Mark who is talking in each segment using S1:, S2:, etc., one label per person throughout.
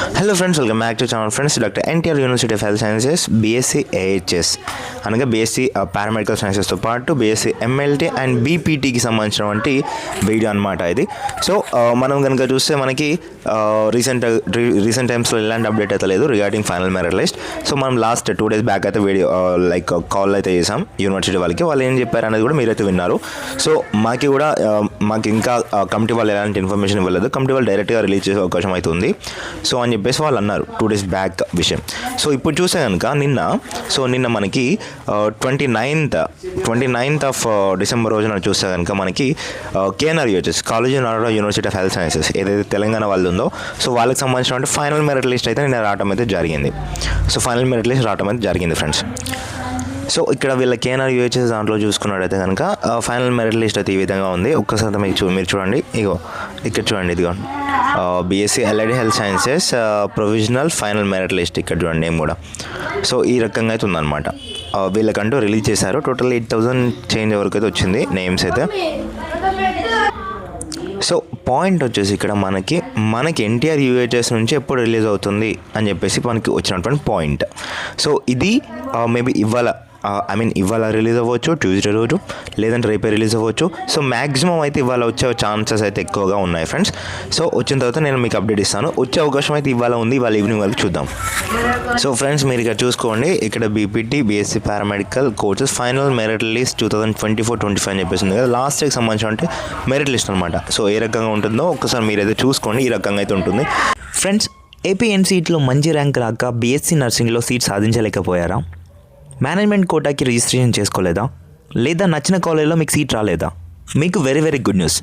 S1: Hello friends welcome back to channel friends doctor NTR university of health sciences BSc AHS అనగా BSc paramedical సైన్సెస్తో పాటు BSc MLT and బీపీటీకి సంబంధించినటువంటి video అనమాట ఇది. So uh, మనం కనుక చూస్తే మనకి రీసెంట్ రీసెంట్ టైమ్స్లో ఎలాంటి అప్డేట్ అయితే లేదు regarding final merit list so మనం లాస్ట్ టూ డేస్ బ్యాక్ అయితే వీడియో లైక్ కాల్ అయితే చేసాం యూనివర్సిటీ వాళ్ళకి. వాళ్ళు ఏం చెప్పారు అనేది కూడా మీరైతే విన్నారు. సో మాకి కూడా uh, మాకు ఇంకా uh, కమిటీ వాళ్ళు ఎలాంటి ఇన్ఫర్మేషన్ ఇవ్వలేదు. కమిటీ వాళ్ళు డైరెక్ట్గా రిలీజ్ చేసే అవకాశం అయితే ఉంది. సో అని చెప్పేసి వాళ్ళు అన్నారు టూ డేస్ బ్యాక్ విషయం. సో ఇప్పుడు చూసే కనుక నిన్న సో నిన్న మనకి twenty ninth twenty ninth of December రోజున చూస్తే కనుక మనకి KNR UHS college Narayana university of health sciences ఏదైతే తెలంగాణ వాళ్ళు ఉందో సో వాళ్ళకి సంబంధించిన ఫైనల్ మెరిట్ లిస్ట్ అయితే నిన్న రావడం అయితే జరిగింది. సో ఫైనల్ మెరిట్ లిస్ట్ రావడం అయితే జరిగింది ఫ్రెండ్స్ సో ఇక్కడ వీళ్ళ కేఎన్ఆర్ యూహెచ్ఎస్ దాంట్లో చూసుకున్నట్టయితే కనుక ఫైనల్ మెరిట్ లిస్ట్ అయితే ఈ విధంగా ఉంది. ఒక్కసారి మీకు చూ మీరు చూడండి. ఇగో ఇక్కడ చూడండి ఇదిగో. BSc allied health sciences provisional final merit list ఇక్కడ చూడండి నేమ్ కూడా. సో ఈ రకంగా అయితే ఉందన్నమాట. Uh, వీళ్ళకంటూ రిలీజ్ చేశారు. టోటల్ ఎయిట్ థౌసండ్ చేంజ్ వరకు అయితే వచ్చింది నేమ్స్ అయితే. సో పాయింట్ వచ్చేసి ఇక్కడ మనకి మనకి ఎన్టీఆర్ యూహెచ్ఎస్ నుంచి ఎప్పుడు రిలీజ్ అవుతుంది అని చెప్పేసి మనకి వచ్చినటువంటి పాయింట్ సో ఇది uh, మేబీ ఇవాళ ఐ మీన్ ఇవాళ రిలీజ్ అవ్వచ్చు ట్యూస్డే రోజు లేదంటే రేపే రిలీజ్ అవ్వచ్చు. సో మ్యాక్సిమం అయితే ఇవాళ వచ్చే ఛాన్సెస్ అయితే ఎక్కువగా ఉన్నాయి ఫ్రెండ్స్ సో వచ్చిన తర్వాత నేను మీకు అప్డేట్ ఇస్తాను. వచ్చే అవకాశం అయితే ఇవాళ ఉంది ఇవాళ ఈవినింగ్ వరకు చూద్దాం. సో ఫ్రెండ్స్ మీరు ఇక్కడ చూసుకోండి. ఇక్కడ BPT BSc paramedical courses final merit list two thousand twenty four twenty five అని చెప్పేసి ఉంది కదా. లాస్ట్ ఇయర్కి సంబంధించిన అంటే మెరిట్ లిస్ట్ అనమాట సో ఏ రకంగా ఉంటుందో ఒక్కసారి మీరైతే చూసుకోండి ఈ రకంగా అయితే ఉంటుంది.
S2: ఫ్రెండ్స్ ఏపీఎన్సీట్లో మంచి ర్యాంక్ రాక బీఎస్సీ నర్సింగ్లో సీట్ సాధించలేకపోయారా? మేనేజ్మెంట్ కోటాకి రిజిస్ట్రేషన్ చేసుకోలేదా? లేదా నచ్చిన కాలేజ్లో మీకు సీట్ రాలేదా? మీకు very very good news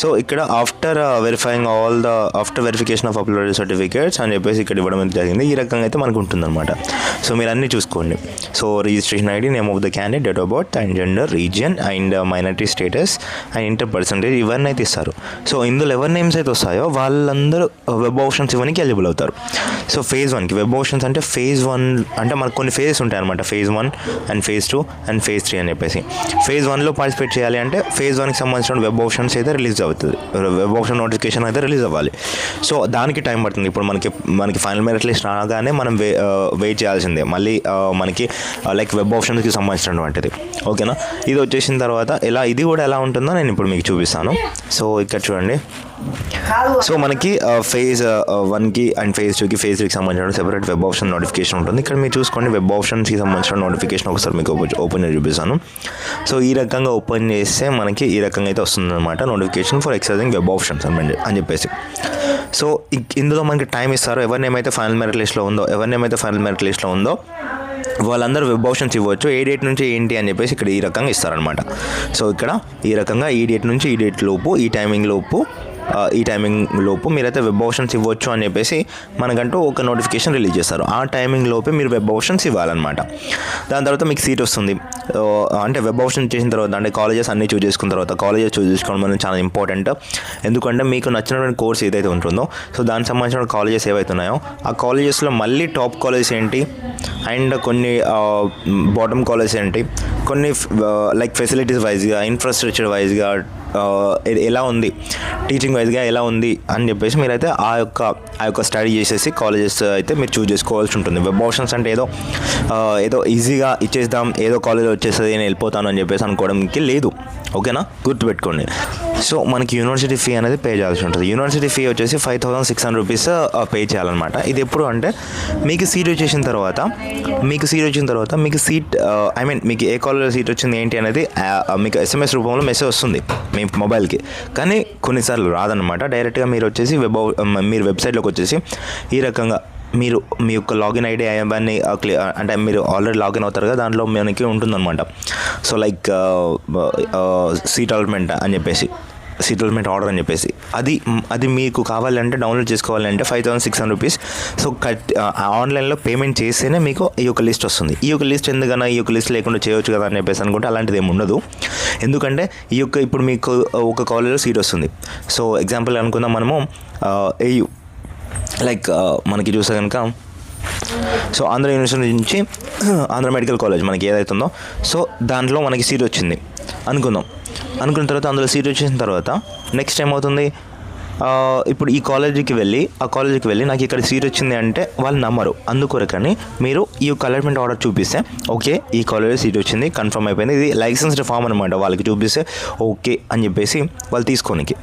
S1: so ఇక్కడ after verifying all the after verification of uploaded certificates అని చెప్పేసి ఇక్కడ ఇవ్వడం జరిగింది. ఈ రకంగా అయితే మనకు ఉంటుందన్నమాట. సో మీరు అన్నీ చూసుకోండి. So registration ID name of the candidate date of birth and gender region and minority status and inter percentage ఇవన్నీ అయితే ఇస్తారు. సో ఇందులో ఎవరి నేమ్స్ అయితే వస్తాయో వాళ్ళందరూ uh, వెబ్ ఆప్షన్స్ ఇవ్వడానికి ఎలిజిబుల్ అవుతారు. సో ఫేజ్ వన్కి వెబ్ ఆప్షన్స్ అంటే ఫేజ్ వన్ అంటే మనకు కొన్ని ఫేజెస్ ఉంటాయి అనమాట phase one and phase two and phase three అని చెప్పేసి. ఫేజ్ వన్లో పార్టిసిపేట్ చేయాలి అంటే ఫేజ్ వన్కి సంబంధించిన వెబ్ ఆప్షన్స్ అయితే రిలీజ్ అవుతుంది. వెబ్ ఆప్షన్ నోటిఫికేషన్ అయితే రిలీజ్ అవ్వాలి. సో దానికి టైం పడుతుంది. ఇప్పుడు మనకి మనకి ఫైనల్ మెరిట్ లిస్ట్ రాగానే మనం వే వెయిట్ చేయాల్సిందే. మళ్ళీ మనకి లైక్ వెబ్ ఆప్షన్స్కి సంబంధించినటువంటిది. ఓకేనా? ఇది వచ్చేసిన తర్వాత ఎలా ఇది కూడా ఎలా ఉంటుందో నేను ఇప్పుడు మీకు చూపిస్తాను. సో ఇక్కడ చూడండి. సో మనకి ఫేజ్ వన్కి అండ్ ఫేజ్ టూకి ఫేజ్ త్రీకి సంబంధించిన సెపరేట్ వెబ్ ఆప్షన్ నోటిఫికేషన్ ఉంటుంది. ఇక్కడ మీరు చూసుకోండి వెబ్ ఆప్షన్స్కి సంబంధించిన నోటిఫికేషన్ ఒకసారి మీకు ఓపెన్ ఓపెన్ చేసి చూపిస్తాను. సో ఈ రకంగా ఓపెన్ చేస్తే మనకి ఈ రకంగా అయితే వస్తుంది అనమాట option for exercising web options అని అని చెప్పేసి. సో ఇందులో మనకి టైం ఇస్తారు ఎవరిని ఏమైతే ఫైనల్ మెరిట్ లిస్ట్లో ఉందో ఎవరిని ఏమైతే ఫైనల్ మెరిట్ లిస్ట్లో ఉందో వాళ్ళందరూ వెబ్ ఆప్షన్స్ ఇవ్వచ్చు. ఏ డేట్ నుంచి ఏంటి అని చెప్పేసి ఇక్కడ ఈ రకంగా ఇస్తారనమాట సో ఇక్కడ ఈ రకంగా ఈ డేట్ నుంచి ఈ డేట్ లోపు ఈ టైమింగ్ లోపు ఈ టైమింగ్ లోపు మీరైతే వెబ్ ఆప్షన్స్ ఇవ్వచ్చు అని చెప్పేసి మనకంటూ ఒక నోటిఫికేషన్ రిలీజ్ చేస్తారు. ఆ టైమింగ్ లోపే మీరు వెబ్ ఆప్షన్స్ ఇవ్వాలన్నమాట. దాని తర్వాత మీకు సీట్ వస్తుంది. అంటే వెబ్ ఆప్షన్ చేసిన తర్వాత అంటే కాలేజెస్ అన్నీ చూస్ చేసుకున్న తర్వాత కాలేజెస్ చూస్ చేసుకోవడం అనేది చాలా ఇంపార్టెంట్ ఎందుకంటే మీకు నచ్చినటువంటి కోర్స్ ఏదైతే ఉంటుందో సో దానికి సంబంధించిన కాలేజెస్ ఏవైతే ఉన్నాయో ఆ కాలేజెస్లో మళ్ళీ టాప్ కాలేజెస్ ఏంటి? అండ్ కొన్ని బాటమ్ కాలేజెస్ ఏంటి? కొన్ని లైక్ ఫెసిలిటీస్ వైజ్గా ఇన్ఫ్రాస్ట్రక్చర్ వైజ్గా ఎలా ఉంది? టీచింగ్ వైజ్గా ఎలా ఉంది? అని చెప్పేసి మీరైతే ఆ యొక్క ఆ యొక్క స్టడీ చేసేసి కాలేజెస్ అయితే మీరు చూస్ చేసుకోవాల్సి ఉంటుంది. వెబ్ ఆప్షన్స్ అంటే ఏదో ఏదో ఈజీగా ఇచ్చేద్దాం ఏదో కాలేజ్ వచ్చేస్తుంది నేను వెళ్ళిపోతాను అని చెప్పేసి అనుకోవడానికి లేదు. ఓకేనా గుర్తుపెట్టుకోండి. సో మనకి యూనివర్సిటీ ఫీ అనేది పే చేయాల్సి ఉంటుంది. యూనివర్సిటీ ఫీ వచ్చేసి five thousand six hundred rupees pay చేయాలన్నమాట. ఇది ఎప్పుడు అంటే మీకు సీట్ వచ్చేసిన తర్వాత మీకు సీట్ వచ్చిన తర్వాత మీకు సీట్ ఐ మీన్ మీకు ఏ కాలేజ్లో సీట్ వచ్చింది ఏంటి అనేది uh, uh, మీకు ఎస్ఎంఎస్ రూపంలో మెసేజ్ వస్తుంది మీ మొబైల్కి కానీ కొన్నిసార్లు రాదనమాట డైరెక్ట్గా మీరు వచ్చేసి వెబ్ um, మీరు వెబ్సైట్లోకి వచ్చేసి ఈ రకంగా మీరు మీ యొక్క లాగిన్ ఐడి అవన్నీ క్లియర్ అంటే మీరు ఆల్రెడీ లాగిన్ అవుతారు కదా దాంట్లో మనకి ఉంటుందన్నమాట. సో లైక్ సీట్ అలాట్మెంట్ అని చెప్పేసి. సెటిల్మెంట్ ఆర్డర్ అని చెప్పేసి. అది అది మీకు కావాలంటే డౌన్లోడ్ చేసుకోవాలంటే five thousand six hundred rupees so cut ఆన్లైన్లో పేమెంట్ చేస్తేనే మీకు ఈ యొక్క లిస్ట్ వస్తుంది. ఈ యొక్క లిస్ట్ ఎందుకన్నా ఈ యొక్క లిస్ట్ లేకుండా చేయొచ్చు కదా అని చెప్పేసి అనుకుంటే అలాంటిది ఏమి ఉండదు. ఎందుకంటే ఈ యొక్క ఇప్పుడు మీకు ఒక కాలేజ్లో సీట్ వస్తుంది. సో ఎగ్జాంపుల్ అనుకుందాం మనము ఏయు లైక్ మనకి చూస్తే కనుక సో ఆంధ్ర యూనివర్సిటీ నుంచి ఆంధ్ర మెడికల్ కాలేజ్ మనకి ఏదైతుందో. సో దాంట్లో మనకి సీట్ వచ్చింది. అనుకుందాం. అనుకున్న తర్వాత అందులో సీట్ వచ్చిన తర్వాత నెక్స్ట్ ఏమవుతుంది? ఇప్పుడు ఈ కాలేజీకి వెళ్ళి ఆ కాలేజీకి వెళ్ళి నాకు ఇక్కడ సీట్ వచ్చింది అంటే వాళ్ళు నమ్మరు. అందుకొరకని మీరు ఈ కలర్మెంట్ ఆర్డర్ చూపిస్తే ఓకే ఈ కాలేజీ సీట్ వచ్చింది కన్ఫర్మ్ అయిపోయింది. ఇది లైసెన్స్డ్ ఫామ్ అనమాట వాళ్ళకి చూపిస్తే ఓకే అని చెప్పేసి వాళ్ళు తీసుకోనికి.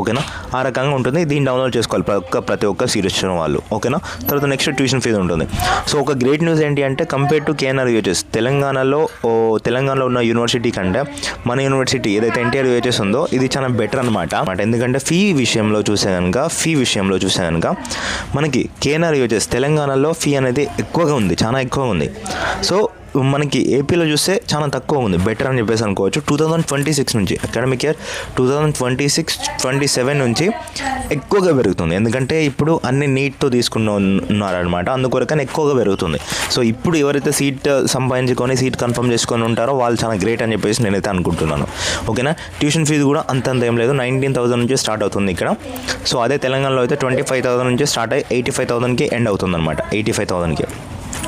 S1: ఓకేనా? ఆ రకంగా ఉంటుంది. దీన్ని డౌన్లోడ్ చేసుకోవాలి ప్రతి ఒక్క ప్రతి ఒక్క సీరియస్ వాళ్ళు. ఓకేనా? తర్వాత నెక్స్ట్ ట్యూషన్ ఫీజు ఉంటుంది. సో ఒక గ్రేట్ న్యూస్ ఏంటి అంటే కంపేర్ టు కేఎన్ఆర్ యూహెచ్ఎస్ తెలంగాణలో ఓ తెలంగాణలో ఉన్న యూనివర్సిటీ కంటే మన యూనివర్సిటీ ఏదైతే ఎన్టీఆర్ యూహెచ్ఎస్ ఉందో ఇది చాలా బెటర్ అనమాట ఎందుకంటే ఫీ విషయంలో చూసే కనుక ఫీ విషయంలో చూసే కనుక మనకి కేఎన్ఆర్ యూహెచ్ఎస్ తెలంగాణలో ఫీ అనేది ఎక్కువగా ఉంది. చాలా ఎక్కువగా ఉంది. సో మనకి ఏపీలో చూస్తే చాలా తక్కువ ఉంది. బెటర్ అని చెప్పేసి అనుకోవచ్చు. టూ థౌజండ్ ట్వంటీ సిక్స్ నుంచి academic year two thousand twenty six twenty seven నుంచి ఎక్కువగా పెరుగుతుంది. ఎందుకంటే ఇప్పుడు అన్ని నీట్తో తీసుకున్నారనమాట ఉన్నారనమాట అందుకొరకని ఎక్కువగా పెరుగుతుంది. సో ఇప్పుడు ఎవరైతే సీట్ సంపాదించుకొని సీట్ కన్ఫర్మ్ చేసుకొని ఉంటారో వాళ్ళు చాలా గ్రేట్ అని చెప్పేసి నేనైతే అనుకుంటున్నాను. ఓకేనా? ట్యూషన్ ఫీజు కూడా అంతంత ఏం లేదు. నైన్టీన్ థౌసండ్ నుంచి స్టార్ట్ అవుతుంది ఇక్కడ. సో అదే తెలంగాణలో అయితే ట్వంటీ ఫైవ్ థౌసండ్ నుంచి స్టార్ట్ అయ్యి ఎయిటీ ఫైవ్ థౌసండ్కి ఎండ్ అవుతుంది అనమాట ఎయిటీ ఫైవ్ థౌసండ్కి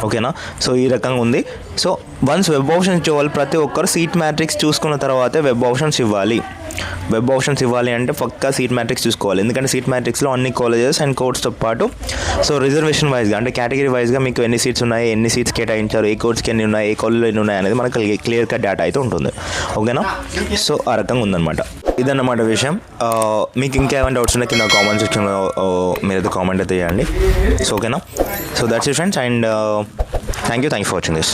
S1: ఓకేనా? సో ఈ రకంగా ఉంది. సో వన్స్ వెబ్ ఆప్షన్స్ వాళ్ళు ప్రతి ఒక్కరు సీట్ మ్యాట్రిక్స్ చూసుకున్న తర్వాతే వెబ్ ఆప్షన్స్ ఇవ్వాలి. వెబ్ ఆప్షన్స్ ఇవ్వాలి అంటే పక్కా సీట్ మ్యాట్రిక్స్ చూసుకోవాలి. ఎందుకంటే సీట్ మ్యాట్రిక్స్లో అన్ని కాలేజెస్ అండ్ కోర్స్తో పాటు సో రిజర్వేషన్ వైజ్గా అంటే కేటగిరీ వైజ్గా మీకు ఎన్ని సీట్స్ ఉన్నాయి ఎన్ని సీట్స్ కేటాయించారు ఏ కోర్స్కి ఎన్ని ఉన్నాయి ఏ కాలేజ్లో ఎన్ని ఉన్నాయి అనేది మనకు క్లియర్ కట్ డేటా అయితే ఉంటుంది. ఓకేనా? సో ఆ రకంగా ఉందన్నమాట. ఇదన్నమాట విషయం. మీకు ఇంకా ఏమైనా డౌట్స్ ఉన్నాయి కింద కామెంట్ సెక్షన్లో మీరైతే కామెంట్ అయితే చేయండి. సో ఓకేనా so that's it friends and thank you thank you for watching this